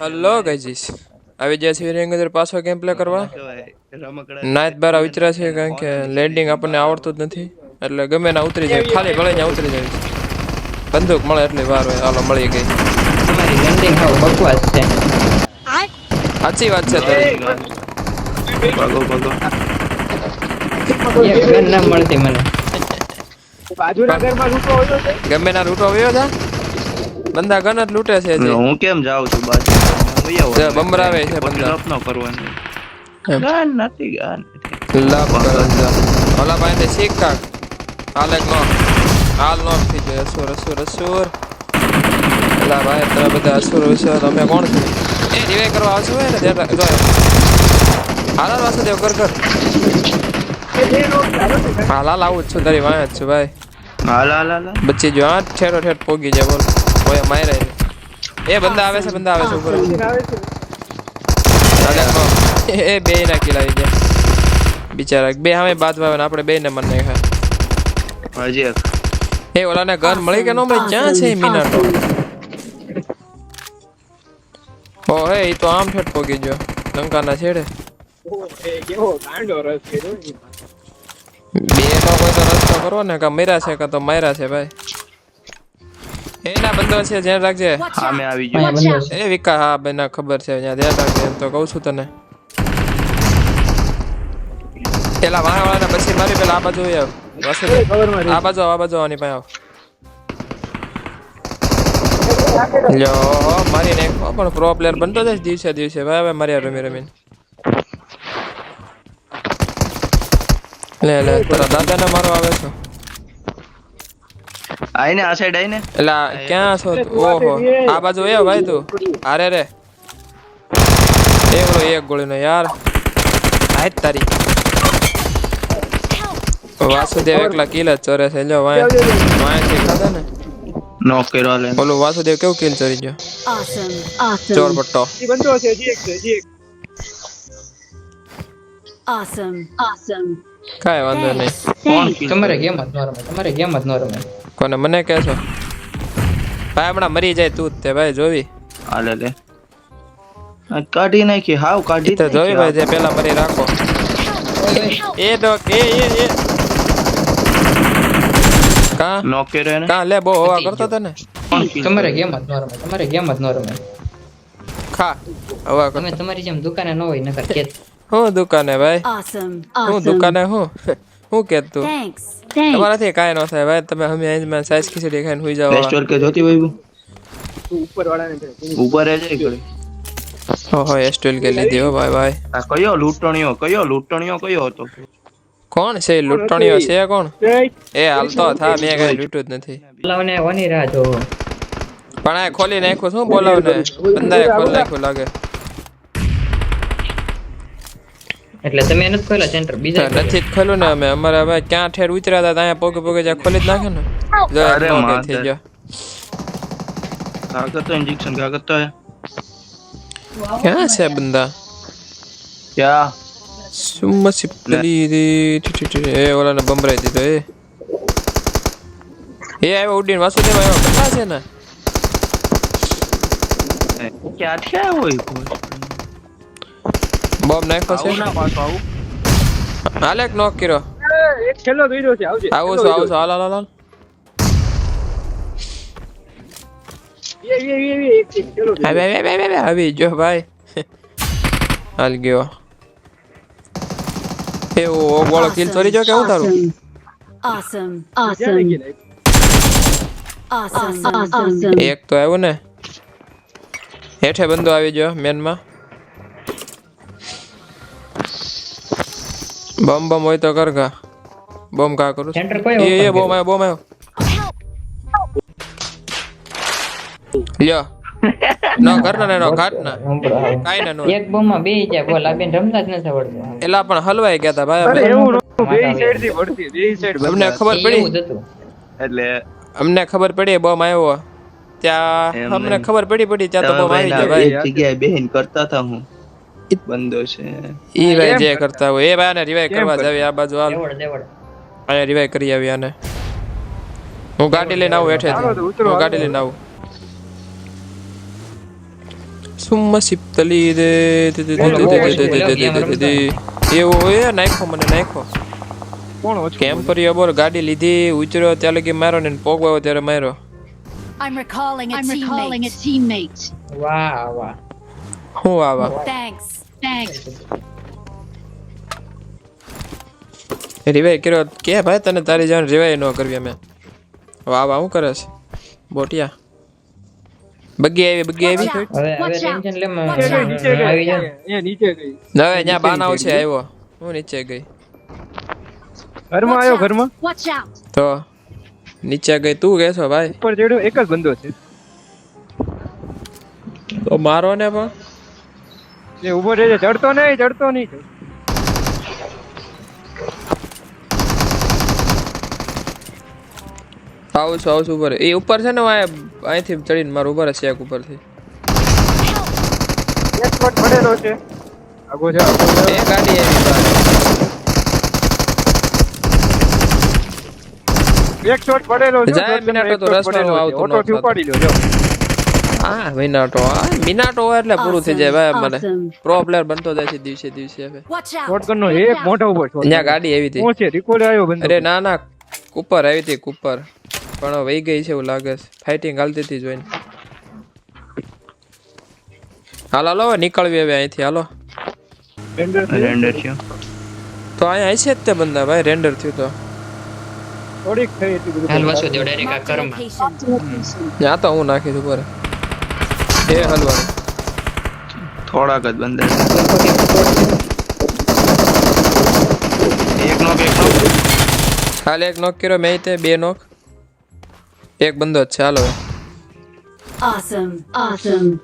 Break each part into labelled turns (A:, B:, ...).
A: Hello ગઈજીસ આવી ગયા છે વીરેન્દ્ર અંદર પાછો ગેમ પ્લે કરવા નાઇટ બાર વિચારા છે કારણ કે લેન્ડિંગ આપણને આવડતું જ નથી. એટલે ગમે ના ઉતરી જાય ખાલી ગળે ને ઉતરી જાય. બંદૂક મળે એટલી વાર હોય હાલો મળી ગઈ.
B: તમારી લેન્ડિંગ હાવ બકવાસ છે.
A: સાચી વાત છે તારી.
C: ભાગો ભાગો
B: એક ગન ના મળતી મને.
A: ગમે ના લૂંટો આવ્યો હતા બંદા ગન જ લૂંટે છે
C: હું કેમ જાઉં છું બાજુ?
A: બમરાવે છે બંદા.
C: લપ ન કરવાનું. ગાન નથી ગાન
A: લાભ કરે છે. ઓલા ભાઈ ને શીખ કાક હાલ એક નો હાલ નો થઈ જાય અસુર અસુર અસુર. ભાઈ તમે બધા અસુર તમે કોણ છો? એ રિવાઈ કરવા આવશો ને? ત્યારે જો. હાલ હાલ વાસુદેવ કર કર હાલ હાલ આવું છું. તારી વાંચ છું ભાઈ.
C: હાલ હાલ હાલ.
A: બચ્ચી જો આ ઠેરો ઠેઠ પોગી જાય બોલ. કોઈ મારે એ બંદા આવે છે બંદા આવે છે ઉપર. એ બે ના કિલ આવી ગયા. બિચારા બે હવે બાદ આવે ને આપણે બે ને મને નાખ્યા.
C: હજી એક.
A: એ ઓલાને ગન મળી કે ન મળી? ક્યાં છે મિનાટો ઓ હે ઈ તો આમ ફેટ પોગી ગયો. લંકાના છેડે. બે નો કોઈ તો રસ્તો કરો ને કા મર્યા છે કા તો માર્યા છે ભાઈ. એના બંદો છે ધ્યાન રાખજે.
C: સામે આવી ગયો.
A: એ વિકા હા બેના ખબર છે અહીંયા ધ્યાન રાખજે એમ તો કહું છું તને. પેલા વાળા વાળાને પછી મારી પેલા આ બાજુ આવ આ બાજુ આ બાજુ આવવાની પાસે આવ. લ્યો મારી ને પણ પ્રો પ્લેયર બનતો જાય દિવસે દિવસે. ભાઈ હવે માર્યા રમી રમીને. લે લે તારા દાદાને મારો આવે છે.
C: આઈને આ સાઈડ આઈને.
A: એલા ક્યાં છો? ઓહો આ બાજુ એ ભાઈ તું. અરે રે. એકલો એક ગોળીનો યાર. હાય તારી. વાસુદેવ એકલા કિલ જ ચોરે છે. લ્યો વાય. વાયથી ખાધા ને?
C: નોક કર્યો લે.
A: ઓલું વાસુદેવ કેવું કિલ ચોરી ગયો?
D: Awesome. Awesome.
A: જી એક
D: Awesome. Awesome.
A: કાંઈ વાંધો નહીં.
C: કોણ
B: તમારે ગેમ જ ન રમે તમારે ગેમ જ ન રમે.
A: કોને મને કહેશો ભાઈ હમણાં મરી જાય તું જ તે ભાઈ જોવી.
C: હાલે લે. કાઢી નાખી હાવ કાઢી
A: તો જોવી ભાઈ જે પેલા મરી રાખો. એ ડોક એ એ એ. કા?
C: નો રે
A: કા લે બહુ હવા કરતો તને
B: તમારે ગેમ જ ન રમે તમારે ગેમ જ ન રમે.
A: ખા હોવા કર
B: તમે તમારી જેમ દુકાને ન હોય નકર કે
A: હું દુકાને ભાઈ? હું દુકાને હું? હું કે તું?
D: Thanks. Thanks.
A: તમારાથી કાંઈ ન થાય ભાઈ. તમે હમે અહીં સાઈઝ ખીચડી ખાઈને સુઈ જાવ
C: રેસ્ટોર કે જોતી ભાઈ ઉપર રહે છે ઘડી.
A: ઓહો એસ્ટોલ કે લીધી હો ભાઈ ભાઈ.
C: આ કયો લૂંટણીયો? કયો લૂંટણીયો? કયો હતો?
A: કોણ છે લૂંટણીઓ છે કોણ? એ હાલતો થા મેં કઈ લૂંટ્યું જ નથી.
B: બોલાવને વાની રાહ જો
A: પણ આ ખોલી નાખ્યું શું બોલાવને? બંદાએ ખોલી નાખ્યું લાગે.
B: એટલે તમે નથી ખોલ્યા સેન્ટર બીજા
A: નથી જ ખોલ્યું ને અમે. અમારે હવે ક્યાં ઠેર ઉતર્યા હતા ત્યાં પોગે પોગે જ્યાં ખોલી જ નાખે ને. જો
C: અરે
A: એક થઈ ગયો.
C: કાગત તો ઇન્જેક્શન કાગત તો
A: ક્યાં છે બંદા?
C: ક્યાં?
A: સુમસી પલી રી. એ ઓલાને બમરાઈ દીધો એ. એ આવ્યો ઉડીને વાસુદેવ આવ્યો. કેટલા છે ને.
C: એ, ક્યાંથી આવ્યો એ કોઈ?
A: બોમ્બ નાખ્યો છે.
C: ના પાછું આવું.
A: હાલે એક નોક કર્યો? આવું છું આવું છું. હાલ હાલ હાલ હવે જો ભાઈ. હાલ ગયો. એવો ગોળો કિલ ચોરી જો કેવું તારું
D: Awesome. Awesome. Awesome. Awesome.
A: એક તો આવ્યું ને. હેઠે બંદો આવી ગયો મેનમાં બમ બમ હોય તો કર કા. બમ કા કરું
B: સેન્ટર કોઈ
A: એ એ બોમ આવ્યો બોમ આવ્યો લ્યો. નો કર ને નો ઘાટ ના. કાઈ ના નો.
B: એક બોમ્બમાં બે જાય બોલ આ બેન રમતા જ ન આવડતું.
A: એલા પણ હલવાઈ ગયા તા ભાઈ અમે. અમને ખબર
B: બે
A: પડી?
B: એવું ખબર પડી
C: એટલે
A: અમને ખબર પડી બોમ આવ્યો ત્યાં અમને ખબર પડી પડી ત્યાં તો બોમ આવી
C: ભાઈ
A: જાય ભાઈ
C: જગ્યાએ બેહીન કરતા હતા હું. બંધો છે.
A: ઈ ભાઈ જે કરતા. હોય એ ભાઈ આને રિવાઈવ કરવા જાવી આ બાજુ હાલ.
B: દેવડ
A: રિવાઈવ કરી આવી આને. હું ગાડી લઈને આવું હેઠે હું ગાડી લઈને આવું. સુમ્મા સિપ્તલી દે દે દે દે દે દે દે દે દે દે દે દે. એવો એ નાખો મને નાખો. કેમ પરિયો બોલ ગાડી લીધી ઉચર્યો ત્યાં લગી માર્યો ને પોગવાયો ત્યારે માર્યો.
E: I'm recalling a
D: I'm recalling a teammate.
B: વાહ વાહ.
A: હું આવા.
E: Thanks.
D: Thanks.
A: રિવાઈ કર્યો. કે ભાઈ તને તારી જાણ રિવાઈ ન કરવી અમે. વાહ વાહ શું કરે છે? બોટિયા. બગી આવી બગી આવી.
B: હવે હવે ટેન્શન લે આવી જા
F: નીચે ગઈ.
A: બાનાવ છે આવ્યો. હું નીચે ગઈ.
F: ઘરમાં આવ્યો ઘરમાં?
A: તો નીચે ગઈ. તું કહેશો ભાઈ?
F: ઉપર ચડ્યો એક જ બંદો છે.
A: તો મારો ને પણ?
F: એ ઊભો રહેજે ચડતો નહીં ચડતો નહીં.
A: આવું છું આવું છું ઉપર એ ઉપર છે ને અહીંથી ચડીને મારું ઉપર છે એક ઉપરથી.
F: એક શોટ પડેલો છે. આગો છે
A: એ ગાડી
F: એક શોટ પડેલો છે
A: જાય મિનાટો તો
F: રસ્તો.
A: આવતો
F: ઓટોથી
A: નહોતો.
F: ઉપાડી લો જો
A: હા મિનાટો. હા મિનાટો એટલે પૂરું થઈ જાય ભાઈ મને. પ્રો પ્લેયર બનતો જાય છે દિવસે દિવસે હવે.
F: શોટગન નો એક મોટો ઊભો છે.
A: ત્યાં ગાડી આવી હતી.
F: છે રિકોલ આવ્યો બંદો
A: અરે ના ના કુપર આવી હતી કુપર પણ વહી ગઈ છે એવું લાગે છે. ફાઇટિંગ હાલતી હતી જોઈને. હાલ હાલો નીકળવી હવે અહીંથી. હાલો.
F: રેન્ડર
C: થયો? છે
A: તો અહીંયા હશે જ તે બંદા ભાઈ રેન્ડર થયું તો.
F: થોડીક થઈ હતી બધું.
B: હાલ વાસો દેવ ડાયરેક્ટ આ કરમાં.
A: ત્યાં તો હું નાખીશ ઉપર. એ
C: ये हलवा। थोड़ा गद बंदे।
A: एक नॉक एक नॉक। एक नॉक करो मैं ही बे नॉक। एक बंदो अच्छा
D: हालो। ऑसम
A: ऑसम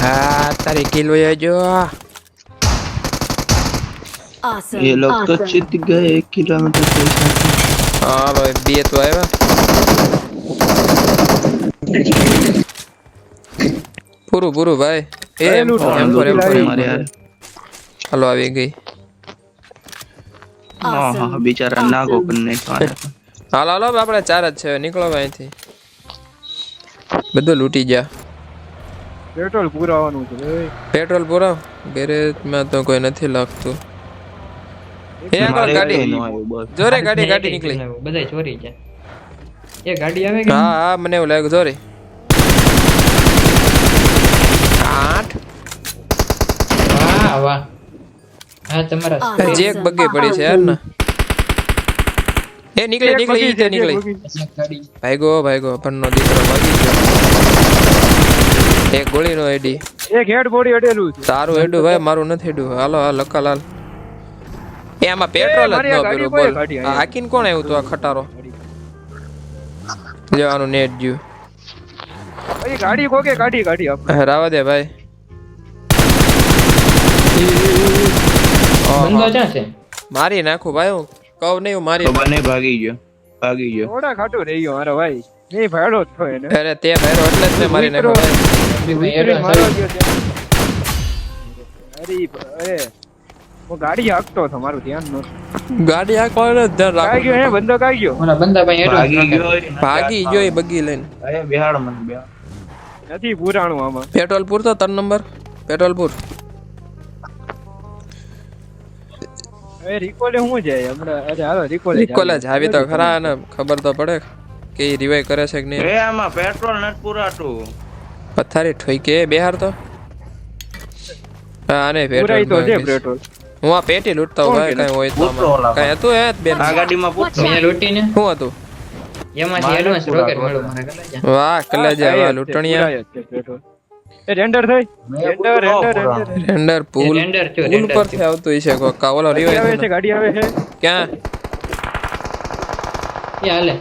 A: हाँ तारी किल हो
D: जो।
C: ये लोग तो चित गए एक किलोमीटर तो
A: हाँ भाई बी तो आया પૂરું પૂરું ભાઈ. એ આવી ગઈ.
C: બિચારા ના ગોકને
A: હાલ હાલો આપણે ચાર જ છે. નીકળો અહીંથી. બધું લૂટી જા
F: પેટ્રોલ પુરાવાનું છે
A: પેટ્રોલ પુરાવ? ગેરેજમાં તો કોઈ નથી લાગતું. એ આગળ ગાડી. જોરે ગાડી ગાડી નીકળી.
B: બધા ચોરી જાય એ ગાડી આવે કે
A: હા હા મને એવું લાગ્યું સોરી આઠ.
B: વાહ વાહ. હા તમારા
A: એક બગી પડી છે યાર ને. એ નીકળી નીકળી ઈ નીકળી ભાઈગો ભાઈગો ભણનો દીકરો ભાગી ગયો. એક ગોળીનો એડી
F: એક હેડ બોડી અડેલું છે.
A: તારું હેડું ભાઈ મારું નથી એડું હાલો હાલ લકાલાલ. એ આમાં પેટ્રોલ જ ન પેલું બોલ
F: કોઈ ગાડી
A: આ હાકીને કોણ આવ્યું તું આ ખટારો? લેવાનું નેટ જ્યુ
F: ભાઈ ગાડી કોકે કાઢી કાઢી આપણે.
A: રાવા દે ભાઈ.
B: બંદો ક્યાં છે?
A: મારી નાખો ભાઈ હું કવ નહીં હું મારી
C: બને ભાગી ગયો ભાગી ગયો.
F: થોડા ખાટો રહી ગયો મારો ભાઈ. નહીં ભાડો જ થયો એને.
A: અરે તે ભાડો એટલે જ મેં મારી નાખ્યો ભાઈ.
F: અરે અરે ગાડી હાકતો હતો ધ્યાન નહોતું.
A: ગાડી હાકવાનો જ ધ્યાન
F: રાખો. ગયો બંદો કાઈ ગયો?
B: મને બંદા ભાઈ
C: ભાગી ગયો
A: ભાગી ગયો એ બગી લઈને.
C: અરે બેહાડ મને બેહાડ
F: નથી પુરાણું આમાં.
A: પેટ્રોલ પૂરતો ત્રણ નંબર. પેટ્રોલ પૂર
F: હવે રિકોલે હું જાય? રિકોલે
A: જ આવી તો ખરા ખબર તો પડે કે એ કરે છે કે નહીં. પથારી ઠોઈ કે બેહાર તો? હા ને પેટ્રોલ હું આ પેટી લૂંટતો ભાઈ કઈ હોય તો કઈ હતું હે બેન?
C: આ ગાડીમાં પૂછતો
B: મેં લૂંટીને
A: શું હતું?
B: એમાંથી એડવાન્સ રોકેટ મળ્યો મારા કલેજા.
A: વાહ કલેજા વાહ લૂંટણિયા.
F: છે એ રેન્ડર થઈ? રેન્ડર રેન્ડર રેન્ડર
A: રેન્ડર પુલ
B: રેન્ડર
A: પુલ
B: રેન્ડર
A: પરથી આવતું હશે કોક. કા ઓલો
F: ગાડી આવે છે ગાડી આવે છે?
A: ક્યાં?
B: એ હાલે.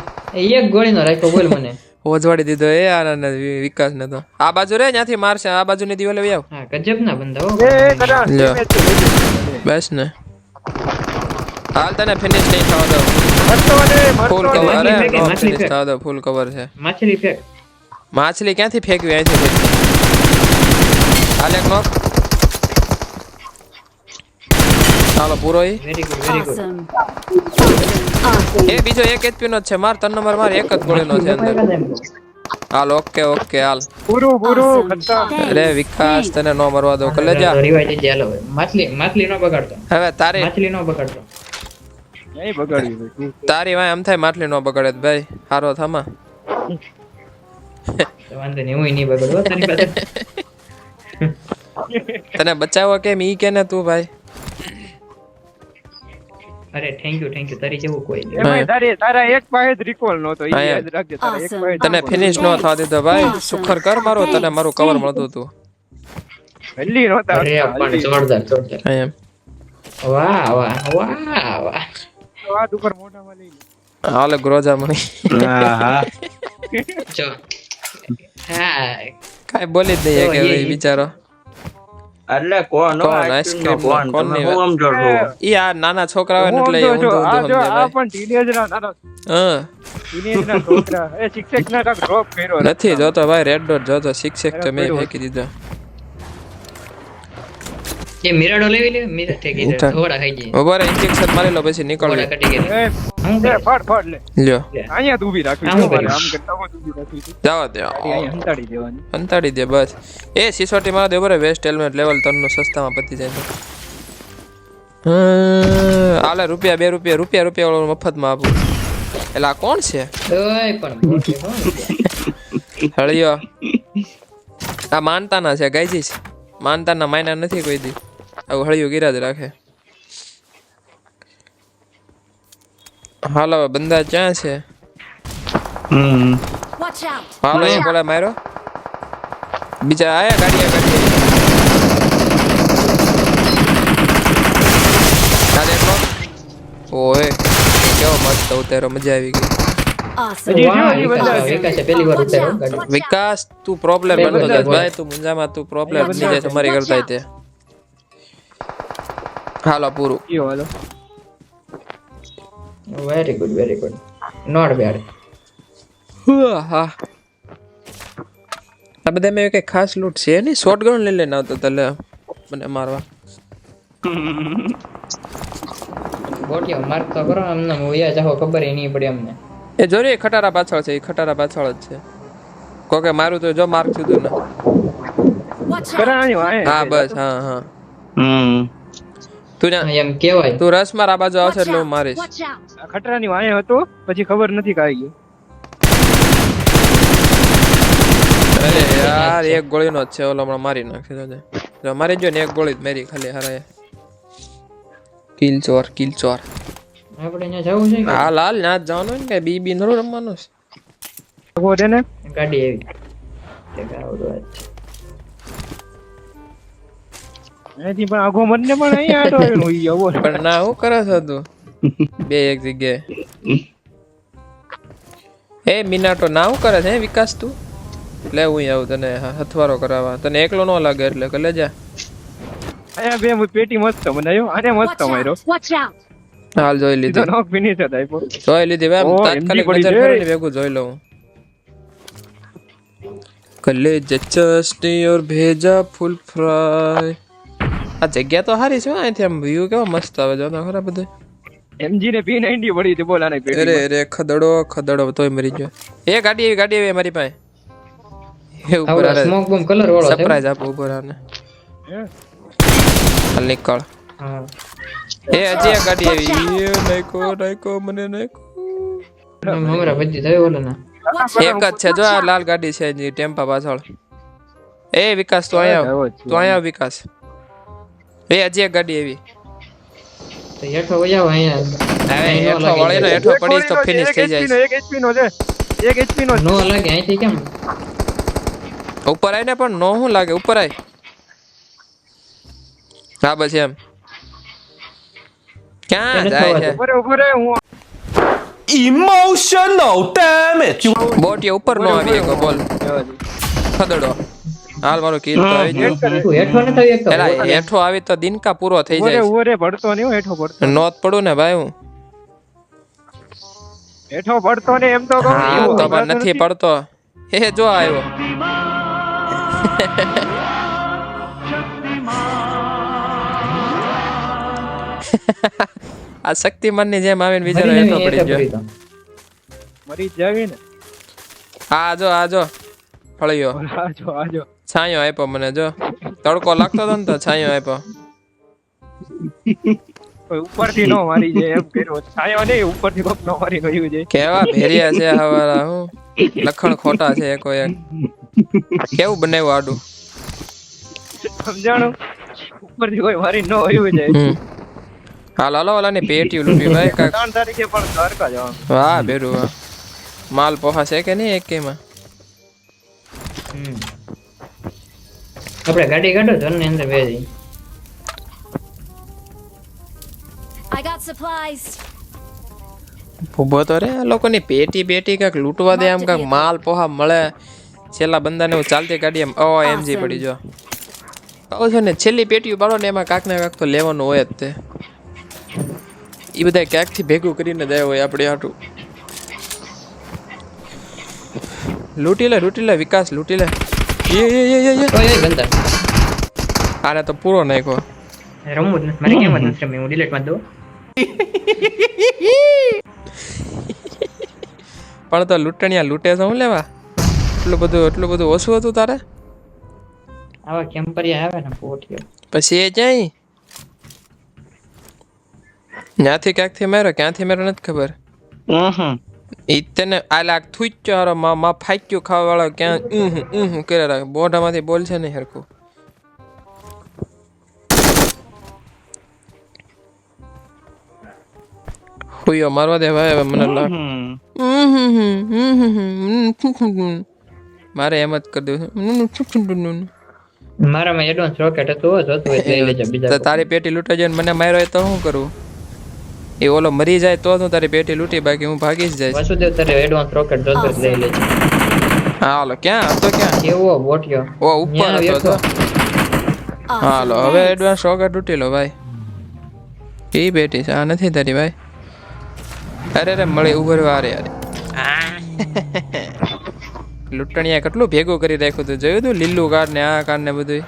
B: એક ગોળીનો રાખ્યો બોલ મને.
A: ઓજવાડી દીધો એ આનંદ વિકાસ ને તો. આ બાજુ રે ત્યાંથી મારશે આ બાજુની દિવાલે લઈ આવ.
B: હા ગજબ ના બંદા ઓ
F: એ એ કડા
A: બસ ને હાલ તને ફિનિશ નહીં થવા દો ફૂલ કવર અરે ફિનિશ થવા દો ફૂલ કવર છે.
B: માછલી ફેક.
A: માછલી ક્યાંથી ફેંકવી? અહીંથી ફેંકવી હાલ એક નોક ચાલો પૂરો. એ બીજો એક એચપી નો જ છે. માર ત્રણ નંબર માર એક જ ગોળીનો છે અંદર. હાલ ઓકે ઓકે હાલ.
F: પૂરું પૂરું
D: Awesome.
A: અરે વિકાસ તને નો મરવા દો કલે જા.
B: રિવાઈ જાય હાલો માછલી માછલી નો બગાડતો.
A: હવે તારે
B: માછલી નો બગાડતો.
F: નહીં બગાડ્યું
A: તારી વાય એમ થાય માછલી નો બગડે ભાઈ હારો થામા.
B: વાંધો નહીં હું નહીં બગાડું તારી પાસે.
A: તને બચાવવા કેમ ઈ કે ને તું ભાઈ?
B: અરે થેન્ક યુ થેન્ક યુ તારી જેવું કોઈ નહીં.
F: એમાંય તારી તારા એક પાસે જ રિકોલ નહોતો
A: એ.
F: યાદ રાખજે તારા એક પાસે
A: તને ફિનિશ નો થા દીધો ભાઈ. સુખર કર મારો તને મારું કવર મળતું હતું.
F: હલ્લી નહોતા
B: અરે પણ જોરદાર જોરદાર.
A: એમ.
B: વાહ વાહ વાહ વાહ.
F: વાત ઉપર મોઢામાં લઈ
A: હાલે ગ્રોજા મણી
C: હા. હા
B: જો હા
A: કાઈ બોલી દઈએ કે ભાઈ બિચારો
C: એટલે કોણ? આઈસ્ક્રીમ
A: કોન
C: તમે હું? સમજો છો
A: ઈ આ નાના છોકરા હોય એટલે હું
F: છું. આ જો આ પણ ટીનેજ ના નાના
A: હા.
F: ટીનેજ ના છોકરા. એ શિક્ષક ના કાક ડ્રોપ કર્યો
A: નથી જોતો ભાઈ રેડ ડોટ જોતો. શિક્ષક તો મેં ફેંકી દીધો.
B: એ મિરાડો લેવી લે? મિરા ઠેકી દે થોડા ખાઈ જાય
A: ઊભો ઇન્જેક્શન મારી લો પછી નીકળ
B: થોડા કટી ગયા. હું
F: એ, ફાડ ફાડ લે.
A: લ્યો.
F: અહીંયા જ ઊભી રાખવી
B: આમ
F: જો મારે
B: કરી.
F: આમ કરતા હોય ઊભી રાખવી
A: જાવા દે.
F: અહીંયા હંતાડી દેવાની.
A: અંતાડી દે બસ. એ સિસોટી માં દે બરે વેસ્ટ હેલ્મેટ લેવલ 3 નું સસ્તામાં પતી જાય તો હમ, આલે રૂપિયા બે રૂપિયા રૂપિયા રૂપિયા વાળો મફતમાં આપું. એટલે આ કોણ છે?
B: ઓય પણ
A: હળિયો. આ માનતાના છે ગાયજી માનતાના માયના નથી કોઈ દી. આવું હળિયું ગીરા જ રાખે હાલ હવે બંદા ક્યાં છે હાલો એ બોલા માર્યો બીજા આયા ગાડીયા ગાડી. ઓએ કેવો મસ્ત ઉતારો મજા આવી ગઈ
B: વિકાસ,
A: તું પ્રોબ્લેમ બનતો ભાઈ તું મુંજામાં તું પ્રોબ્લેમ બની જાય તમારી કરતા તે. હાલો પૂરું.
F: કયો હાલો.
B: Very good very good not bad
A: હા. આ બધા મેં કઈ ખાસ લૂટ છે નહીં? શોર્ટ ગન લઈ લઈને આવતો તલે મને મારવા.
B: બોટિયો માર્ક તો કરો અમને મોયા જાહો ખબર એ નહીં પડી અમને.
A: એ જોરી એ ખટારા પાછળ છે એ ખટારા પાછળ જ છે. કોકે મારું તો જો માર્ક થયું ને.
F: કરાણી
A: હા બસ હા હા.
C: હમ.
A: તું
B: એમ કેવાય
A: તું રસ માર આ બાજુ આવશે એટલે હું! મારીશ.
F: આ ખટરાની વાંહે હતો પછી ખબર નથી કાઈ ગયું.
A: અરે યાર એક ગોળીનો જ છે ઓલો હમણાં મારી નાખશે જોજે. જો મારી જો ને એક ગોળી જ મારી ખાલી હરાય. કિલ ચોર કિલ ચોર
B: આપણે અહીંયા જવું છે
A: હાલ હાલ ના જવાનું ને કે બી બી નરું રમવાનું છે.
F: ને?
B: ગાડી આવી.
F: અહીંથી પણ આઘો મને પણ અહીં આટો આવ્યો હુઈ આવો
A: પણ ના હું કરે છે તું? બે એક જગ્યાએ. એ મિનાટો ના હું કરે છે? વિકાસ તું? લે હું આવું તને હથવારો કરાવવા. તને એકલો ન લાગે એટલે કે જા.
F: અહીંયા બે પેટી મસ્ત બનાવ્યો. આને મસ્ત
E: મારો
F: માર્યો!
A: હાલ જોઈ લીધો.
F: નોક ફિનિશ આપ્યો.
A: જોઈ લીધી ભાઈ તાત્કાલિક નજર કરીને ભેગું જોઈ લઉં. કલે ચટણી ઓર ભેજા ફૂલ ફ્રાય આ જગ્યા તો સારી છે અહીંથી આમ વ્યૂ કેવો મસ્ત આવે જો ખરા બધું.
F: એમજી ને પી નાઇન્ટી પડી હતી બોલ આને
A: અરે અરે ખદડો ખદડો તોય મરી ગયો. એ ગાડી એવી ગાડી એવી મારી પાસે. એ ઉપર
B: આવડો સ્મોક બોમ્બ કલર વાળો છે
A: સરપ્રાઈઝ આપો ઉપર આને. હાલ નીકળ. એ હજી એક ગાડી આવી. એ નાયકો નાયકો મને નાયકો
B: હમરા બધી થયો ઓલો ના.
A: એક જ છે જો આ લાલ ગાડી છે જે ટેમ્પા પાછળ. એ વિકાસ તો
F: છે.
A: તો અહીંયા આવ વિકાસ. એ હજી ગાડી આવી
B: તો હેઠો વજાવ અહીંયા.
A: હવે હેઠો
B: લાગે.
A: વળીને હેઠો પડી તો ફિનિશ થઈ જાય.
F: નો, એક HP નો છે એક એચપી નો
B: નો લાગે અહીંથી કેમ?
A: ઉપર આવીને પણ નો શું લાગે? ઉપર આય. હા બસ એમ. ક્યાં જાય છે?
B: ઉપર
F: ઊભો રે ઊભો રે હું
G: ઇમોશનલ ડેમેજ
A: બોટ ઉપર નો આવી ગયો બોલ. ખદડો. હાલ મારો કિલ તો આવી ગયો.
B: તું હેઠો ન થઈ એકતો
A: એલા હેઠો આવી તો દિનકા પૂરો થઈ જાય
F: ઓરે ઓરે પડતો નહીં હેઠો પડતો.
A: નોત પડું ને ભાઈ હું.
F: હેઠો પડતો ને એમ તો કહું
A: તો પણ નથી પડતો. એ જો આવ્યો. આ શક્તિમાનની જેમ આવીને બિચારો હેઠો પડી ગયો.
F: મરી જાવી ને.
A: આ જો આ જો. ફળિયો.
F: ઓલા જો આજો
A: છાંયો આપ્યો મને જો. તડકો લાગતો હતો ને તો છાંયો આપ્યો.
F: ઉપરથી નો મારી જાય એમ કર્યો. છાયો નહીં ઉપરથી કોક નો મારી ગયું છે.
A: કેવા ભેરિયા છે હવારા હું? લખણ ખોટા છે એકો એક. કેવું બનાવ્યું આડું?
F: સમજાણું? ઉપરથી કોઈ મારી નો હોય જાય
A: હમ. હાલ હાલો ઓલાની પેટી લૂંટી ભાઈ કાક
F: ત્રણ તારીખે પણ દ્વારકા જવાનું.
A: વાહ બેરું માલ પોહા છે કે નહીં એક કેમાં
B: હમ. આપણે ગાડી કાઢો તો ને અંદર બેસી
E: I got supplies.
A: ઊભો તો રે આ લોકોની પેટી પેટી કાંક લૂંટવા દે આમ કાંક માલ પોહા મળે. છેલ્લા બંદાને હું ચાલતી ગાડી એમ ઓ એમજી પડી જો. કહું છું ને છેલ્લી પેટીઓ પાડો ને એમાં કાંક ને કાંક તો લેવાનું હોય જ તે. એ બધા ક્યાંકથી ભેગું કરીને જાય હોય આપણે આટલું લૂંટી લે લૂંટી લે વિકાસ લૂંટી લે. એ એ એ એ એ.
B: ઓય ઓય બંધા
A: આને તો પૂરો નાખ્યો.
B: રમવું જ નથી મારે કેમ જ નથી રમી હું ડિલીટમાં દઉં.
A: પણ તો લૂંટણિયા લૂંટે છે હું લેવા? એટલું બધું એટલું બધું ઓછું હતું તારે?
B: આવા કેમ્પરિયા આવે ને પોટીઓ
A: પછી એ જાય ત્યાંથી ક્યાંકથી માર્યો ક્યાંથી માર્યો નથી ખબર?
C: હમ.
A: ઈ તને આ લાગ થૂચ્યો હારો. માં માં ફાક્યું ખાવા વાળો ક્યાં? ઉહ ઉહ કરે રાખે. બોઢામાંથી બોલ છે નહીં હરખું. હુયો મારવા દે ભાઈ હવે મને લાગ મારે એમ જ કરી દેવું
B: મારામાં એડવાન્સ રોકેટ હતું
A: તારી પેટી લૂંટાઈ જાય મને માર્યો તો શું કરું? એ ઓલો મરી જાય તો હું તારી પેટી લૂટી બાકી હું ભાગી જ જઈશ.
B: વસુદેવ તારે એડવાન્સ રોકેટ જોતું લઈ લેજે.
A: હા હાલો ક્યાં? હતો ક્યાં?
B: કેવો બોટિયો
A: ઓ ઉપર હતો તો. હાલો હવે એડવાન્સ રોકેટ તૂટી લો ભાઈ. એ બેટી છે આ નથી તારી ભાઈ. અરે અરે મળી ઉભર વારે અરે લૂંટણીયા કેટલું ભેગું કરી રાખ્યું હતું જોયું તું લીલું કાર્ડ ને આ કાર્ડ ને બધું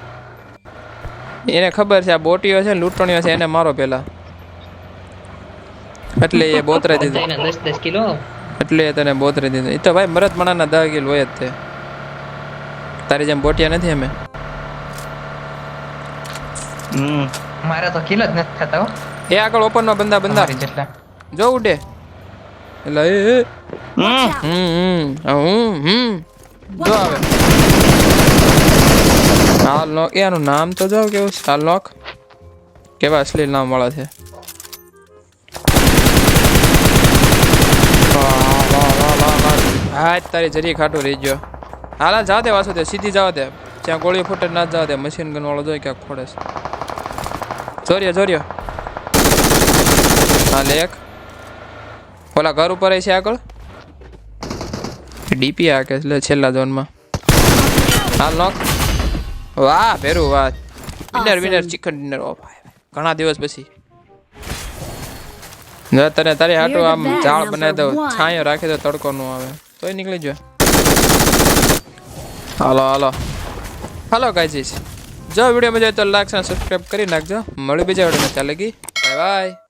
A: એને ખબર છે આ બોટીઓ છે લૂંટણીઓ છે એને મારો પેલા. એટલે એ બોતરાઈ દીધું.
B: દસ દસ કિલો?
A: એટલે તને બોતરી દીધું. એ તો ભાઈ મરત મણાના દહ કિલો હોય જ તે. તારી જેમ બોટિયા નથી અમે?
C: હમ.
B: મારા તો કિલો જ નથી થતા હો.
A: એ આગળ ઓપનમાં બંદા બંદા
B: જેટલા.
A: જો ઉડે. એટલે એ. હમ. હમ હમ. જો આવે. હાલ લોક એનું નામ તો જો કેવું હાલ લોક કેવા અશ્લીલ નામ વાળા છે વાહ, વાહ, વાહ, વાહ, વાહ. હા તારી જરી ખાટું રહી ગયો. હાલ જા દે વાસો દે સીધી જવા દે. ત્યાં ગોળી ફૂટે ના જવા દે મશીન ગન વાળો જોઈ ક્યાંક ફોડે છે. જોર્યો જોરિયો. હા લેખ ઓલા ઘર ઉપર છે આગળ? ડીપી આ કે છેલ્લા ઝોનમાં હાલ નોક વાહ ભેરું વાહ વિનર વિનર ચિકન ડિનર ઓ ભાઈ ઘણા દિવસ પછી. તને તારી હાટું આમ. ઝાડ બનાવી દઉં છાંયો રાખી દો તડકો નો આવે. તોય નીકળી જો હાલો હાલો. હાલો ગાઈજીસ જો વીડિયો મજા આવે તો લાઈક અને સબસ્ક્રાઇબ કરી નાખજો. મળી બીજા વિડીયોમાં. ચાલે ગઈ બાય બાય